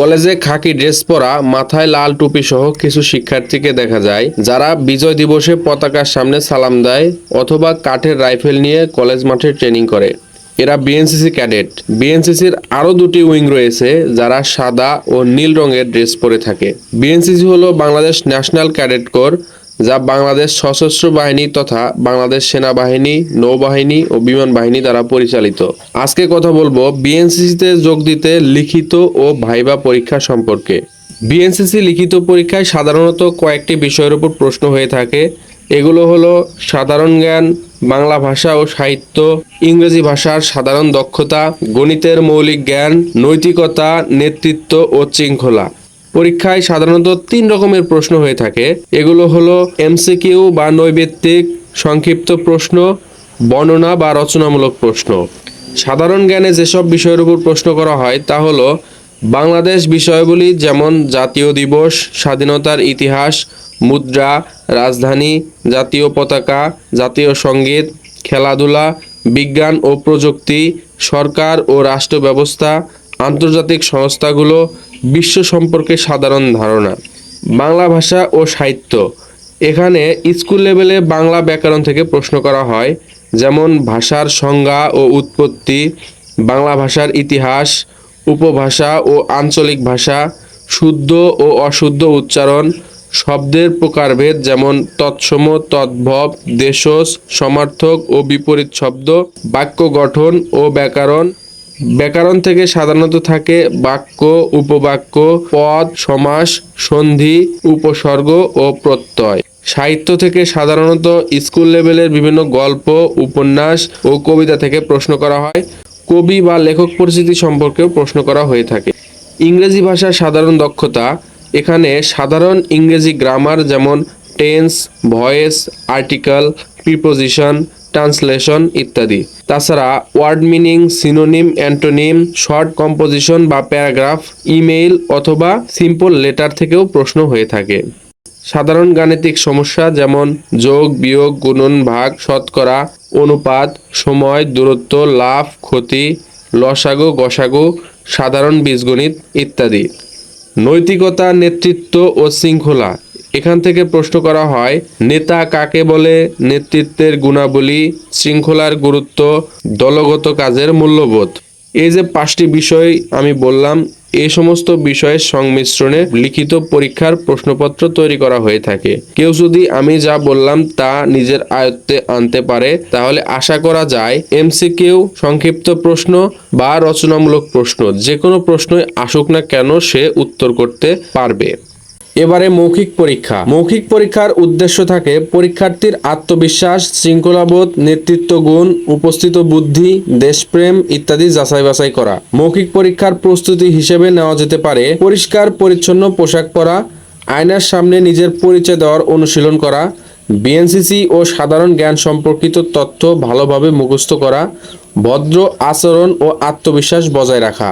কলেজে খাকি ড্রেস পরা, মাথায় লাল টুপি সহ কিছু শিক্ষার্থীকে দেখা যায়, যারা বিজয় দিবসে পতাকার সামনে সালাম দেয় অথবা কাঠের রাইফেল নিয়ে কলেজ মাঠে ট্রেনিং করে। এরা বিএনসিসি ক্যাডেট। বিএনসিসির আরও দুটি উইং রয়েছে, যারা সাদা ও নীল রঙের ড্রেস পরে থাকে। বিএনসিসি হলো বাংলাদেশ ন্যাশনাল ক্যাডেট কোর যা বাংলাদেশ সশস্ত্র বাহিনী তথা বাংলাদেশ সেনাবাহিনী, নৌবাহিনী ও বিমান বাহিনী দ্বারা পরিচালিত। আজকে কথা বলব বিএনসিসিতে যোগ দিতে লিখিত ও ভাইবা পরীক্ষা সম্পর্কে। বিএনসিসি লিখিত পরীক্ষায় সাধারণত কয়েকটি বিষয়ের উপর প্রশ্ন হয়ে থাকে। এগুলো হলো সাধারণ জ্ঞান, বাংলা ভাষা ও সাহিত্য, ইংরেজি ভাষার সাধারণ দক্ষতা, গণিতের মৌলিক জ্ঞান, নৈতিকতা, নেতৃত্ব ও শৃঙ্খলা। পরীক্ষায় সাধারণত তিন রকমের প্রশ্ন হয়ে থাকে। এগুলো হলো এমসিকিউ বা নৈবেত্তিক, সংক্ষিপ্ত প্রশ্ন, বর্ণনা বা রচনামূলক প্রশ্ন। সাধারণ জ্ঞানে যেসব বিষয়ের উপর প্রশ্ন করা হয় তা হলো বাংলাদেশ বিষয়গুলি যেমন জাতীয় দিবস, স্বাধীনতার ইতিহাস, মুদ্রা, রাজধানী, জাতীয় পতাকা, জাতীয় সংগীত, খেলাধুলা, বিজ্ঞান ও প্রযুক্তি, সরকার ও রাষ্ট্র ব্যবস্থা আন্তর্জাতিক সংস্থাগুলো বিশ্ব সম্পর্কে সাধারণ ধারণা, বাংলা ভাষা ও সাহিত্য। এখানে স্কুল লেভেলে বাংলা ব্যাকরণ থেকে প্রশ্ন করা হয়, যেমন ভাষার সংজ্ঞা ও উৎপত্তি, বাংলা ভাষার ইতিহাস, উপভাষা ও আঞ্চলিক ভাষা, শুদ্ধ ও অশুদ্ধ উচ্চারণ, শব্দের প্রকারভেদ যেমন তৎসম, তদ্ভব, দেশজ, সমার্থক ও বিপরীত শব্দ, বাক্য গঠন ও ব্যাকরণ ব্যাকরণ থেকে সাধারণত থাকে বাক্য, উপবাক্য, পদ, সমাস, সন্ধি, উপসর্গ ও প্রত্যয়। সাহিত্য থেকে সাধারণত স্কুল লেভেলের বিভিন্ন গল্প, উপন্যাস ও কবিতা থেকে প্রশ্ন করা হয়। কবি বা লেখক পরিচিতি সম্পর্কেও প্রশ্ন করা হয়ে থাকে। ইংরেজি ভাষার সাধারণ দক্ষতা, এখানে সাধারণ ইংরেজি গ্রামার যেমন tense voice article preposition translation ইত্যাদি। তাছাড়া word meaning, synonym, antonym, short composition বা প্যারাগ্রাফ, ইমেইল অথবা সিম্পল লেটার থেকেও প্রশ্ন হয়ে থাকে। সাধারণ গাণিতিক সমস্যা যেমন যোগ, বিয়োগ, গুণন, ভাগ, শতকরা, অনুপাত, সময়, দূরত্ব লাভ ক্ষতি, লসাগু, গসাগু, সাধারণ বীজগণিত ইত্যাদি। নৈতিকতা, নেতৃত্ব ও শৃঙ্খলা। এখান থেকে প্রশ্ন করা হয়, নেতা কাকে বলে নেতৃত্বের গুণাবলী, শৃঙ্খলার গুরুত্ব, দলগত কাজের মূল্যবোধ? এই যে পাঁচটি বিষয় আমি বললাম এই সমস্ত বিষয়ের সংমিশ্রণে লিখিত পরীক্ষার প্রশ্নপত্র তৈরি করা হয়ে থাকে। কেউ যদি আমি যা বললাম তা নিজের আয়ত্তে আনতে পারে, তাহলে আশা করা যায় এমসিকিউ সংক্ষিপ্ত প্রশ্ন বা রচনামূলক প্রশ্ন, যে কোনো প্রশ্নই আসুক না কেন সে উত্তর করতে পারবে। এবারে মৌখিক পরীক্ষা। মৌখিক পরীক্ষার উদ্দেশ্য থাকে পরীক্ষার্থীর আত্মবিশ্বাস, শৃঙ্খলাবোধ, নেতৃত্ব গুণ, উপস্থিত বুদ্ধি, দেশপ্রেম ইত্যাদি যাচাই বাছাই করা। মৌখিক পরীক্ষার প্রস্তুতি হিসেবে নেওয়া যেতে পারে পরিষ্কার, পরিচ্ছন্ন পোশাক পরা, আয়নার সামনে নিজের পরিচয় দেওয়ার অনুশীলন করা, বিএনসিসি ও সাধারণ জ্ঞান সম্পর্কিত তথ্য ভালোভাবে মুখস্থ করা, ভদ্র আচরণ ও আত্মবিশ্বাস বজায় রাখা।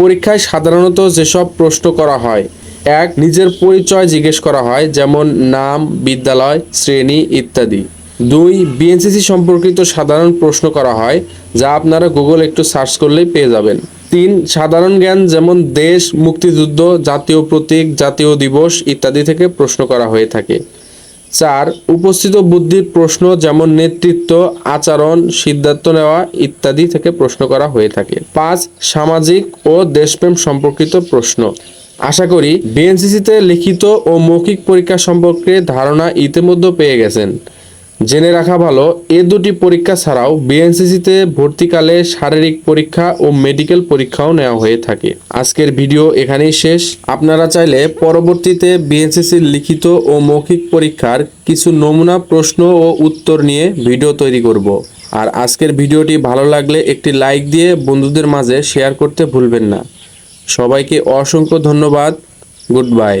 পরীক্ষায় সাধারণত যেসব প্রশ্ন করা হয় এক নিজের পরিচয় জিজ্ঞেস করা হয়, যেমন নাম, বিদ্যালয়, শ্রেণি ইত্যাদি। দুই বিএনসিসি সম্পর্কিত সাধারণ প্রশ্ন করা হয়, যা আপনারা গুগল একটু সার্চ করলেই পেয়ে যাবেন। তিন, সাধারণ জ্ঞান যেমন দেশ, মুক্তিযুদ্ধ, জাতীয় প্রতীক, জাতীয় দিবস ইত্যাদি থেকে প্রশ্ন করা হয়ে থাকে। চার, উপস্থিত বুদ্ধির প্রশ্ন যেমন নেতৃত্ব, আচরণ, সিদ্ধান্ত নেওয়া ইত্যাদি থেকে প্রশ্ন করা হয়ে থাকে। পাঁচ, সামাজিক ও দেশপ্রেম সম্পর্কিত প্রশ্ন। আশা করি বিএনসিসিতে লিখিত ও মৌখিক পরীক্ষা সম্পর্কে ধারণা ইতিমধ্যে পেয়ে গেছেন। জেনে রাখা ভালো, এ দুটি পরীক্ষা ছাড়াও বিএনসিসিতে ভর্তিকালে শারীরিক পরীক্ষা ও মেডিকেল পরীক্ষাও নেওয়া হয়ে থাকে। আজকের ভিডিও এখানেই শেষ। আপনারা চাইলে পরবর্তীতে বিএনসিসির লিখিত ও মৌখিক পরীক্ষার কিছু নমুনা, প্রশ্ন ও উত্তর নিয়ে ভিডিও তৈরি করব। আর আজকের ভিডিওটি ভালো লাগলে একটি লাইক দিয়ে বন্ধুদের মাঝে শেয়ার করতে ভুলবেন না। সবাইকে অসংখ্য ধন্যবাদ। Good bye.